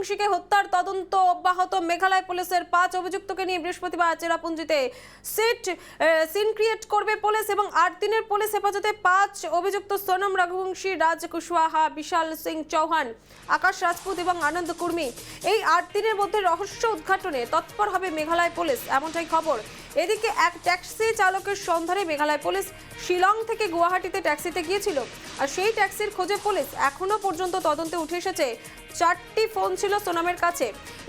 রঘুবংশীকে হত্যার তদন্ত অব্যাহত। মেঘালয় পুলিশের পাঁচ অভিযুক্তকে নিয়ে বৃহস্পতিবার চেরাপুঞ্জিতে সিট সিন ক্রিয়েট করবে পুলিশ এবং আট দিনের পুলিশ হেফাজতে পাঁচ অভিযুক্ত সোনম রঘুবংশী, রাজ কুশওয়াহা, বিশাল সিং চৌহান, আকাশ রাজপুত এবং আনন্দ কুর্মি। এই আট দিনের মধ্যে রহস্য উদ্ঘাটনে তৎপর হবে মেঘালয় পুলিশ, এমনটাই খবর। এদিকে এক ট্যাক্সি চালকের সন্ধানে মেঘালয় পুলিশ শিলং থেকে গুয়াহাটিতে ট্যাক্সিতে গিয়েছিল আর সেই ট্যাক্সির খোঁজে পুলিশ এখনও পর্যন্ত তদন্তে উঠে এসেছে। চারটি ফোন ছিল সোনামের কাছে।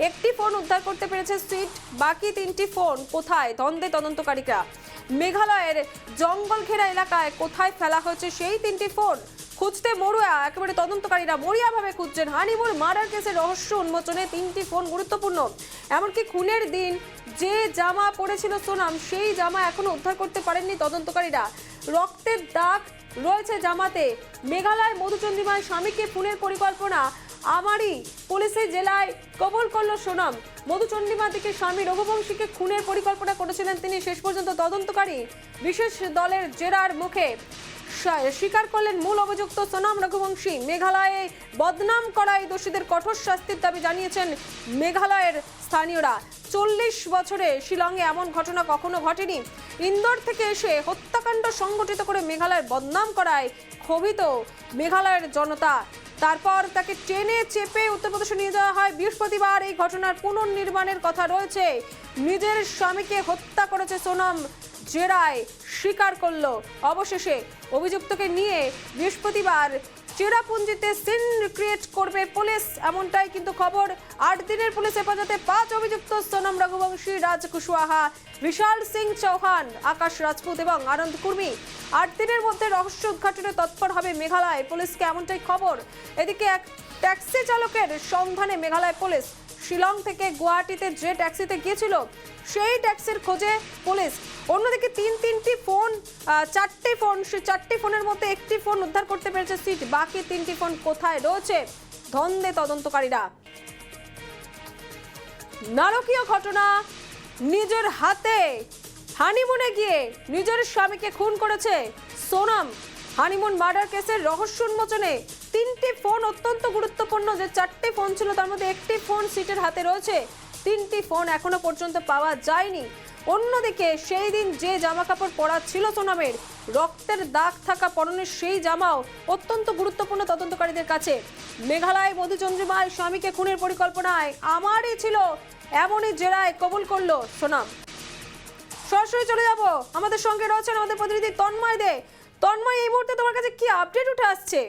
একটি ফোন উদ্ধার করতে পেরেছে সুইট বাকি তিনটি ফোন কোথায়? দ্বন্দ্বে তদন্তকারীরা। মেঘালয়ের জঙ্গল ঘেরা এলাকায় কোথায় ফেলা হয়েছে সেই তিনটি ফোন? খুঁজতে মরুয়া, একেবারে তদন্তকারীরা মরিয়াভাবে খুঁজছেন। হানিমুন মার্ডার কেসের রহস্য উন্মোচনে তিনটি ফোন গুরুত্বপূর্ণ। এমনকি খুনের দিন যে জামা পরেছিল সোনাম, সেই জামা এখনও উদ্ধার করতে পারেননি তদন্তকারীরা। রক্তের দাগ রয়েছে জামাতে। মেঘালয় মধুচন্দ্রিমায় স্বামীকে খুনের পরিকল্পনা আমারই পুলিশের জেলায় কবল করল সোনাম। মধুচন্দ্রিমা থেকে স্বামী রঘুবংশীকে খুনের পরিকল্পনা করেছিলেন তিনি। শেষ পর্যন্ত তদন্তকারী বিশেষ দলের জেরার মুখে স্বী- স্বীকার করলেন মূল অভিযুক্ত সোনাম রঘুবংশী। মেঘালয়ে বদনাম করায় দোষীদের কঠোর শাস্তির দাবি জানিয়েছেন মেঘালয়ের স্থানীয়রা। চল্লিশ বছরে শিলংয়ে এমন ঘটনা কখনো ঘটেনি। ইন্দোর থেকে এসে হত্যাকাণ্ড সংগঠিত করে মেঘালয়ের বদনাম করায় ক্ষোভিত মেঘালয়ের জনতা। তারপর তাকে টেনে চেপে উত্তরপ্রদেশে নিয়ে যাওয়া হয়। বৃহস্পতিবার এই ঘটনার পুনর্নির্মাণের কথা রয়েছে। নিজের স্বামীকে হত্যা করেছে সোনম জেরায়। স্বীকার করল। অবশেষে অভিযুক্তকে নিয়ে বৃহস্পতিবার চেরাপুঞ্জিতে সিন ক্রিয়েট করবে পুলিশ। এমনটাই কিন্তু খবর। আট দিনের পুলিশ হেফাজতে পাঁচ অভিযুক্ত সোনম রঘুবংশী, রাজ কুশওয়াহা বিশাল সিং চৌহান, আকাশ রাজপুত এবং আনন্দ কুর্মি। আট দিনের মধ্যে রহস্য উদ্ঘাটনে তৎপর হবে মেঘালয়। পুলিশকে এমনটাই খবর। এদিকে এক ট্যাক্সি চালকের সন্ধানে মেঘালয় পুলিশ শিলং থেকে গুয়াহাটিতে যে ট্যাক্সিতে গিয়েছিল, সেই ট্যাক্সির খোঁজে পুলিশ। অন্যদিকে তিন তিনটি ফোন চারটি ফোন সেই চারটি ফোনের মধ্যে একটি ফোন উদ্ধার করতে পেরেছে সিট। বাকি তিনটি ফোন কোথায় রয়েছে, ধন্দে তদন্তকারীরা। নারকীয় ঘটনা নিজের হাতে। হানিমুনে গিয়ে নিজের স্বামীকে খুন করেছে সোনাম। হানিমুন মার্ডার কেসের রহস্য উন্মোচনে তিনটি ফোন অত্যন্ত গুরুত্বপূর্ণ। যে চারটি ফোন ছিল, তার মধ্যে একটি ফোন সিটের হাতে রয়েছে। তিনটি ফোন এখনও পর্যন্ত পাওয়া যায়নি। অন্যদিকে সেই দিন যে জামা কাপড় পরা ছিল সোনামের, রক্তের দাগ থাকা পরনের সেই জামাও অত্যন্ত গুরুত্বপূর্ণ তদন্তকারীদের কাছে। মেঘালয় মধুচন্দ্রিমায় স্বামীকে খুনের পরিকল্পনায় আমারই ছিল, এমনই জেরায় কবুল করল সোনাম। সরাসরি চলে যাব। আমাদের সঙ্গে রয়েছেন আমাদের প্রতিনিধি তন্ময় দে। তন্ময়, এই মুহূর্তে তোমার কাছে কি আপডেট উঠে আসছে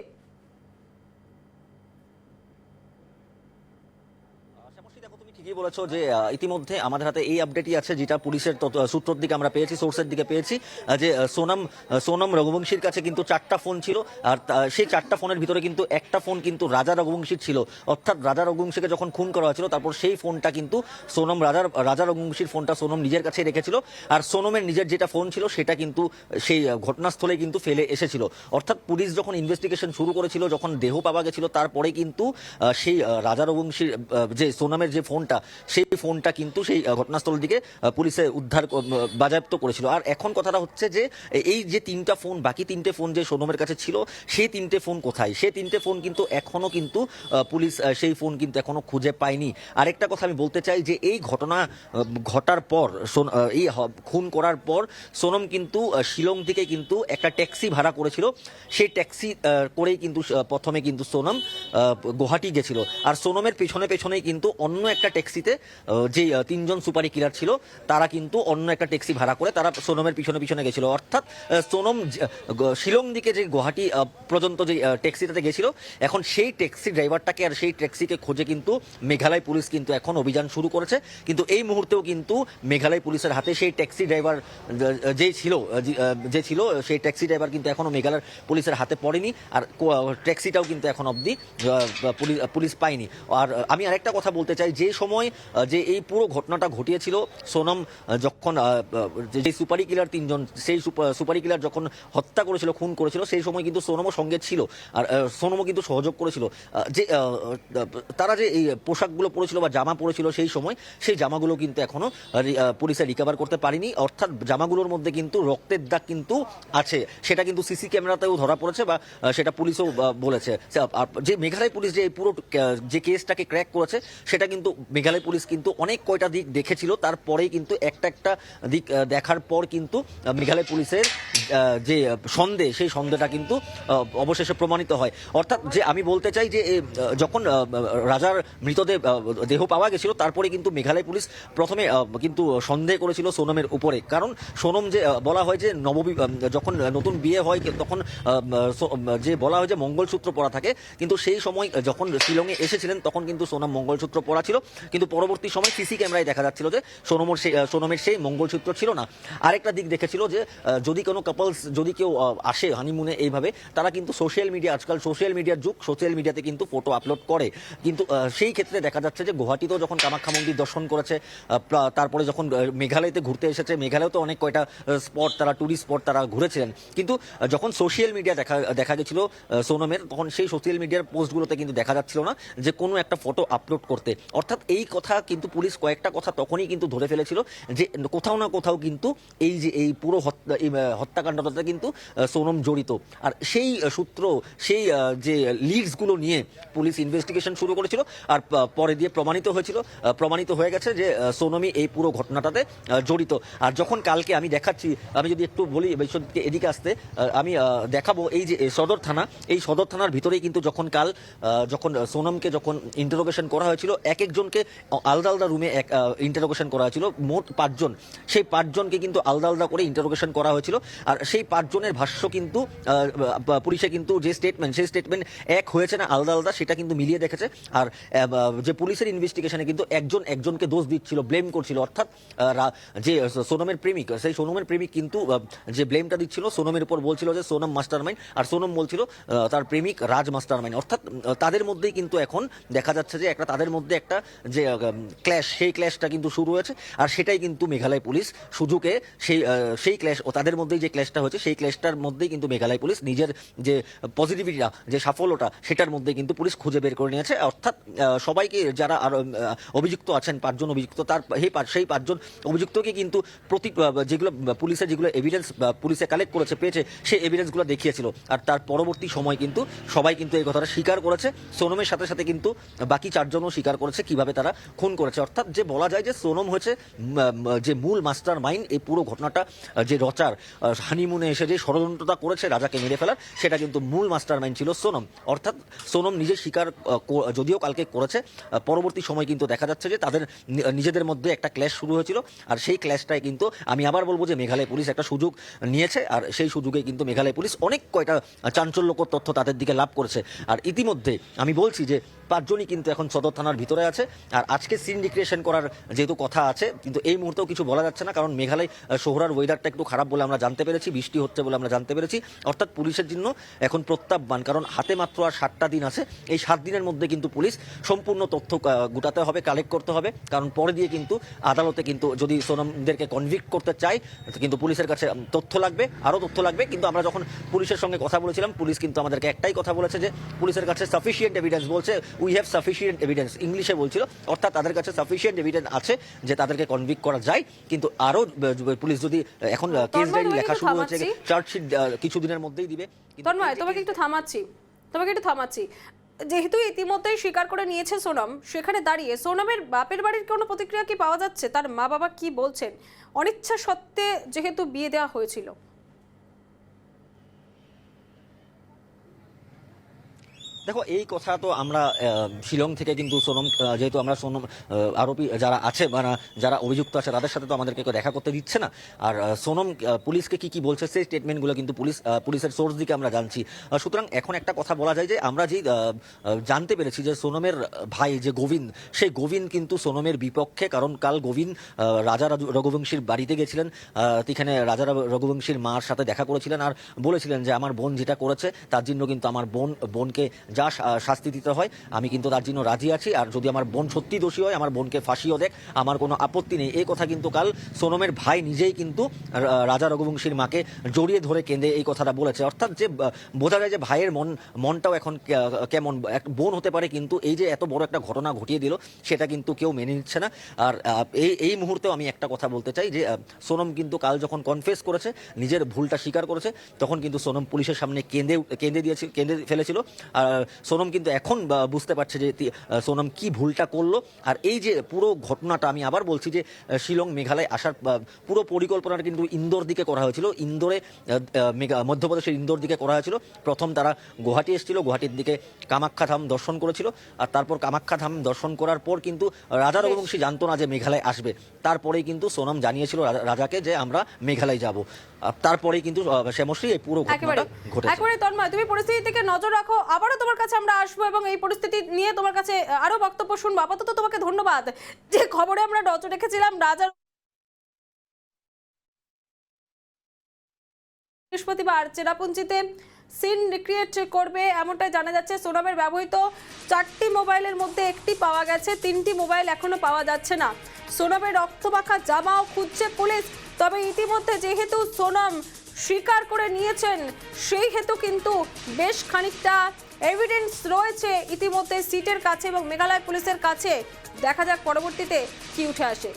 শ্যামশ্রী, দেখো তুমি ঠিকই বলেছ যে ইতিমধ্যে আমাদের হাতে এই আপডেটই আছে যেটা পুলিশের সূত্রের দিকে আমরা পেয়েছি সোর্সের দিকে পেয়েছি যে সোনাম সোনম রঘুবংশীর কাছে কিন্তু চারটা ফোন ছিল, আর সেই চারটা ফোনের ভিতরে কিন্তু একটা ফোন কিন্তু রাজা রঘুবংশীর ছিল। অর্থাৎ রাজা রঘুবংশীকে যখন খুন করা হয়েছিল, তারপর সেই ফোনটা কিন্তু সোনম রাজার রাজা রঘুবংশীর ফোনটা সোনম নিজের কাছে রেখেছিল, আর সোনমের নিজের যেটা ফোন ছিল, সেটা কিন্তু সেই ঘটনাস্থলে কিন্তু ফেলে এসেছিল। অর্থাৎ পুলিশ যখন ইনভেস্টিগেশন শুরু করেছিল, যখন দেহ পাওয়া গেছিল, তারপরে কিন্তু সেই রাজা রঘুবংশীর যে সোনমের যে ফোনটা সেই ফোনটা কিন্তু সেই ঘটনাস্থল দিকে পুলিশে উদ্ধার বাজেয়াপ্ত করেছিল। আর এখন কথাটা হচ্ছে যে এই যে তিনটা ফোন বাকি তিনটে ফোন যে সোনমের কাছে ছিল সেই তিনটে ফোন কোথায়? সেই তিনটে ফোন কিন্তু এখনও কিন্তু পুলিশ সেই ফোন কিন্তু এখনও খুঁজে পায়নি। আরেকটা কথা আমি বলতে চাই যে এই ঘটনা ঘটার পর এই খুন করার পর সোনম কিন্তু শিলং থেকে কিন্তু একটা ট্যাক্সি ভাড়া করেছিল। সেই ট্যাক্সি করেই কিন্তু প্রথমে কিন্তু সোনম আহ, গুয়াহাটি গেছিল। আর সোনমের পেছনে পেছনেই কিন্তু অন্য একটা ট্যাক্সিতে যে তিনজন সুপারি কিলার ছিল, তারা কিন্তু অন্য একটা ট্যাক্সি ভাড়া করে তারা সোনমের পিছনে পিছনে গেছিল। অর্থাৎ সোনম শিলং দিকে যে গুয়াহাটি পর্যন্ত যে ট্যাক্সিটাতে গেছিল, এখন সেই ট্যাক্সি ড্রাইভারটাকে আর সেই ট্যাক্সিকে খোঁজে কিন্তু মেঘালয় পুলিশ কিন্তু এখন অভিযান শুরু করেছে। কিন্তু এই মুহূর্তেও কিন্তু মেঘালয় পুলিশের হাতে সেই ট্যাক্সি ড্রাইভার যে ছিল যে- ছিল, সেই ট্যাক্সি ড্রাইভার কিন্তু এখনও মেঘালয় পুলিশের হাতে পড়েনি। আর ট্যাক্সিটাও কিন্তু এখন অবধি পুলিশ পায়নি। আর আমি আরেকটা কথা বলতে চাই, যে সময় আহ, যে এই পুরো ঘটনাটা ঘটিয়েছিল সোনম যখন যে- সুপারি কিলার তিনজন সেই সুপা- সুপারি কিলার যখন হত্যা করেছিল খুন করেছিল সেই সময় কিন্তু সোনমও সঙ্গে ছিল। আর সোনমও কিন্তু সহযোগ করেছিল। যে তারা যে এই পোশাকগুলো পরেছিল বা জামা পরেছিল সেই সময় সেই জামাগুলো কিন্তু এখনও আহ, রি- আহ, পুলিশে রিকভার করতে পারেনি। অর্থাৎ জামাগুলোর মধ্যে কিন্তু রক্তের দাগ কিন্তু আছে। সেটা কিন্তু সিসি ক্যামেরাতেও ধরা পড়েছে বা সেটা পুলিশও বলেছে। যে মেঘালয় পুলিশ যে এই পুরো যে কেসটাকে ক্র্যাক করেছে সেটা কিন্তু মেঘালয় পুলিশ কিন্তু অনেক কয়টা দিক দেখেছিল, তারপরেই কিন্তু একটা একটা দিক দেখার পর কিন্তু মেঘালয় পুলিশের যে সন্দেহ সেই সন্দেহটা কিন্তু অবশেষে প্রমাণিত হয়। অর্থাৎ যে আমি বলতে চাই যে যখন রাজার মৃতদেহ দেহ পাওয়া গেছিল, তারপরে কিন্তু মেঘালয় পুলিশ প্রথমে কিন্তু সন্দেহ করেছিল সোনমের উপরে। কারণ সোনম যে বলা হয় যে নববি যখন নতুন বিয়ে হয় তখন যে বলা হয় যে মঙ্গলসূত্র পরা থাকে, কিন্তু সেই সময়, যখন শিলংয়ে এসেছিলেন, তখন কিন্তু সোনম মঙ্গলসূত্র পরা ছিল। কিন্তু পরবর্তী সময় সিসি ক্যামেরায় দেখা যাচ্ছিল যে সোনমর সেই সোনমের সেই মঙ্গলসূত্র ছিল না। আরেকটা দিক দেখেছিল যে যদি কোনো কাপলস যদি কেউ আসে হানিমুনে এইভাবে, তারা কিন্তু সোশ্যাল মিডিয়া আজকাল সোশ্যাল মিডিয়ার যুগ সোশ্যাল মিডিয়াতে কিন্তু ফটো আপলোড করে। কিন্তু সেই ক্ষেত্রে দেখা যাচ্ছে যে গুয়াহাটিতেও যখন কামাখ্যা মন্দির দর্শন করেছে তারপরে যখন মেঘালয়তে ঘুরতে এসেছে মেঘালয়তে অনেক কয়টা স্পট তারা টুরিস্ট স্পট তারা ঘুরেছিলেন। কিন্তু যখন সোশ্যাল মিডিয়া দেখা দেখা গেছিল সোনমের, তখন সেই সোশ্যাল মিডিয়ার পোস্টগুলোতে কিন্তু দেখা যাচ্ছিল না যে কোনো একটা ফটো আপলোড করতে। অর্থাৎ এই কথা কিন্তু পুলিশ কয়েকটা কথা তখনই কিন্তু ধরে ফেলেছিল যে কোথাও না কোথাও কিন্তু এই যে এই পুরো হত্যা এই, কিন্তু সোনম জড়িত। আর সেই সূত্র সেই যে লিডসগুলো নিয়ে পুলিশ ইনভেস্টিগেশন শুরু করেছিল আর পরে দিয়ে প্রমাণিত হয়েছিল প্রমাণিত হয়ে গেছে যে আহ, সোনমই এই পুরো ঘটনাটাতে জড়িত। আর যখন কালকে আমি দেখাচ্ছি আমি যদি একটু বলি বিশ্বজিৎকে এদিকে আসতে আমি দেখাবো এই যে সদর থানা এই সদর থানার ভিতরেই কিন্তু যখন কাল যখন সোনমকে যখন ইন্টারোগেশন করা হয়েছিল এক একজনকে আলাদা আলাদা রুমে এক ইন্টারোগেশন করা হয়েছিল। মোট পাঁচজন। সেই পাঁচজনকে কিন্তু আলাদা আলাদা করে ইন্টারোগেশন করা হয়েছিল। আর সেই পাঁচজনের ভাষ্য কিন্তু পুলিশে কিন্তু যে স্টেটমেন্ট সেই স্টেটমেন্ট এক হয়েছে না, আলাদা আলাদা, সেটা কিন্তু মিলিয়ে দেখেছে। আর যে পুলিশের ইনভেস্টিগেশনে কিন্তু একজন, একজনকে দোষ দিচ্ছিল ব্লেম করছিল। অর্থাৎ যে সোনমের প্রেমিক, সেই সোনমের প্রেমিক কিন্তু যে ব্লেমটা দিচ্ছিল, সোনমের উপর বলছিল যে সোনম মাস্টার আর সোনম বলছিল তার প্রেমিক রাজ মাস্টার অর্থাৎ তাদের মধ্যেই কিন্তু এখন দেখা যাচ্ছে যে একটা তাদের মধ্যে একটা যে ক্ল্যাশ সেই ক্ল্যাশটা কিন্তু শুরু হয়েছে। আর সেটাই কিন্তু মেঘালয় পুলিশ সুযোগে সেই সেই ক্ল্যাশ ও তাদের মধ্যেই যে ক্ল্যাশটা হয়েছে, সেই ক্ল্যাশটার মধ্যেই কিন্তু মেঘালয় পুলিশ নিজের যে পজিটিভিটিটা যে সাফল্যটা, সেটার মধ্যে কিন্তু পুলিশ খুঁজে বের করে নিয়েছে। অর্থাৎ সবাইকে যারা আর অভিযুক্ত আছেন, পাঁচজন অভিযুক্ত, তার সেই সেই পাঁচজন অভিযুক্তকে কিন্তু প্রতি যেগুলো পুলিশের যেগুলো এভিডেন্স পুলিশে কালেক্ট করেছে, পেয়েছে, সেই এভিডেন্সগুলো দেখিয়েছিল। আর তার পরবর্তী সময় কিন্তু সবাই কিন্তু এই কথাটা স্বীকার করেছে। সোনমের সাথে সাথে কিন্তু বাকি চারজনও স্বীকার করেছে কীভাবে তারা খুন করেছে। অর্থাৎ যে বলা যায় যে সোনম হয়েছে যে মূল মাস্টার মাইন্ড এই পুরো ঘটনাটা যে রচার হানিমুনে এসে যে ষড়যন্ত্রতা করেছে রাজাকে মেরে ফেলার, সেটা কিন্তু মূল মাস্টার মাইন্ড ছিল সোনম। অর্থাৎ সোনম নিজে স্বীকার যদিও কালকে করেছে পরবর্তী সময় কিন্তু দেখা যাচ্ছে যে তাদের নিজেদের মধ্যে একটা ক্ল্যাশ শুরু হয়েছিল, আর সেই ক্ল্যাশটাই কিন্তু আমি আবার বলব যে মেঘালয় পুলিশ একটা সুযোগ নিয়েছে, আর সেই সুযোগে কিন্তু মেঘালয় পুলিশ অনেক কয়টা চাঞ্চল্যকর তথ্য তাদের দিকে লাভ করেছে। আর ইতিমধ্যে আমি বলছি যে পাঁচজনই কিন্তু এখন সদর থানার ভিতরে আছে আর আজকে সিন রিক্রিয়েশন করার যেহেতু কথা আছে কিন্তু এই মুহূর্তেও কিছু বলা যাচ্ছে না কারণ মেঘালয় আহ, শহরার ওয়েদারটা একটু খারাপ বলে আমরা জানতে পেরেছি বৃষ্টি হচ্ছে বলে আমরা জানতে পেরেছি। অর্থাৎ পুলিশের জন্য এখন প্রত্যাহ্বান কারণ হাতে মাত্র আর সাতটা দিন আছে এই সাত দিনের মধ্যে কিন্তু পুলিশ সম্পূর্ণ তথ্য গোটাতে হবে কালেক্ট করতে হবে। কারণ পরে দিয়ে কিন্তু আদালতে কিন্তু যদি সোনমদেরকে কনভিক্ট করতে চায় কিন্তু পুলিশের কাছে তথ্য লাগবে আরও তথ্য লাগবে। কিন্তু আমরা যখন পুলিশের সঙ্গে কথা বলেছিলাম পুলিশ কিন্তু আমাদেরকে একটাই কথা বলেছে যে পুলিশের কাছে সাফিসিয়েন্ট এভিডেন্স বলছে উই হ্যাভ সাফিসিয়েন্ট এভিডেন্স ইংলিশে বলছিল। অর্থাৎ তাদের কাছে সাফিসিয়েন্ট এভিডেন্স আছে যে তাদেরকে কনভিক্ট করা যায়। কিন্তু আরও পুলিশ যদি এখন কেস ডায়েরি লেখা শুরু হয়েছে চার্জশিট কিছুদিনের মধ্যেই দিবে। তন্ময় তোমাকে একটু থামাচ্ছি। তোমাকে একটু থামাচ্ছি। যেহেতু ইতিমধ্যেই স্বীকার করে নিয়েছে সোনম সেখানে দাঁড়িয়ে সোনমের বাপের বাড়ির কোনো প্রতিক্রিয়া কি পাওয়া যাচ্ছে? তার মা বাবা কি বলছেন? অনিচ্ছা সত্ত্বে যেহেতু বিয়ে দেওয়া হয়েছিল। দেখো, এই কথা তো আমরা শিলং থেকে কিন্তু সোনম যেহেতু আমরা সোনম আরোপি যারা আছে মানে যারা অভিযুক্ত আছে, তাদের সাথে তো আমাদেরকে দেখা করতে দিচ্ছে না। আর সোনম পুলিশকে কি কি বলছে, সেই স্টেটমেন্টগুলো কিন্তু পুলিশ পুলিশের সোর্স দিকে আমরা জানছি। সুতরাং এখন একটা কথা বলা যায় যে, আমরা যে জানতে পেরেছি যে সোনমের ভাই যে গোবিন্দ, সেই গোবিন্দ কিন্তু সোনমের বিপক্ষে, কারণ কাল গোবিন্দ রাজা রঘুবংশীর বাড়িতে গেছিলেন এখানে রাজা রঘুবংশীর মার সাথে দেখা করেছিলেন আর বলেছিলেন যে, আমার বোন যেটা করেছে, তার জন্য কিন্তু আমার বোন, বোনকে যা শাস্তি দিতে হয়, আমি কিন্তু তার জন্য রাজি আছি। আর যদি আমার বোন সত্যি দোষী হয়, আমার বোনকে ফাঁসিও দেখ, আমার কোনো আপত্তি নেই। এই কথা কিন্তু কাল সোনমের ভাই নিজেই কিন্তু রাজা রঘুবংশীর মাকে জড়িয়ে ধরে কেঁদে এই কথাটা বলেছে। অর্থাৎ যে বোঝা যায় যে ভাইয়ের মন, মনটাও এখন কেমন, এক বোন হতে পারে, কিন্তু এই যে এত বড় একটা ঘটনা ঘটিয়ে দিল, সেটা কিন্তু কেউ মেনে নিচ্ছে না। আর এই এই মুহূর্তেও আমি একটা কথা বলতে চাই যে সোনম কিন্তু কাল যখন কনফেস করেছে, নিজের ভুলটা স্বীকার করেছে, তখন কিন্তু সোনম পুলিশের সামনে কেঁদে কেঁদে দিয়েছিল, কেঁদে ফেলেছিল। আর সোনম কিন্তু এখন বুঝতে পারছে যে সোনম কি ভুলটা করল। আর এই যে পুরো ঘটনাটা আমি আবার বলছি যে শিলং মেঘালয় আসার পুরো পরিকল্পনাটা কিন্তু ইন্দোর দিকে করা হয়েছিল। ইন্দোরে মধ্যপ্রদেশের ইন্দোর দিকে করা হয়েছিল। প্রথম তারা গুয়াহাটি এসেছিল গুয়াহাটির দিকে কামাখ্যা ধাম দর্শন করেছিল। আর তারপর কামাখ্যা ধাম দর্শন করার পর কিন্তু রাজা রঘুবংশী জানতো না যে মেঘালয় আসবে। তারপরেই কিন্তু সোনম জানিয়েছিল রাজাকে যে আমরা মেঘালয় যাব। তারপরেই কিন্তু শ্যামশ্রী এই পুরো ঘটনাটা ঘটেছে। একেবারে তন্ময় তুমি পরিস্থিতি থেকে নজর রাখো। আবারও তোমার কাছে আমরা আসব এবং এই পরিস্থিতি নিয়ে তোমার কাছে আরও বক্তব্য শুনব। আপাতত তোমাকে ধন্যবাদ। যে খবরে আমরা নজর রেখেছিলাম, রাজার বৃহস্পতিবার চেরাপুঞ্জিতে সিন রিক্রিয়েট করবে এমনটাই জানা যাচ্ছে। সোনামের ব্যবহৃত চারটি মোবাইলের মধ্যে একটি পাওয়া গেছে, তিনটি মোবাইল এখনও পাওয়া যাচ্ছে না। সোনামের রক্তমাখা জামাও খুঁজছে পুলিশ, তবে ইতিমধ্যে যেহেতু সোনাম স্বীকার করে নিয়েছেন, সেই হেতু কিন্তু বেশ খানিকটা এভিডেন্স রয়েছে ইতিমধ্যে সিটের কাছে এবং মেঘালয় পুলিশের কাছে। দেখা যাক পরবর্তীতে কি উঠে আসে।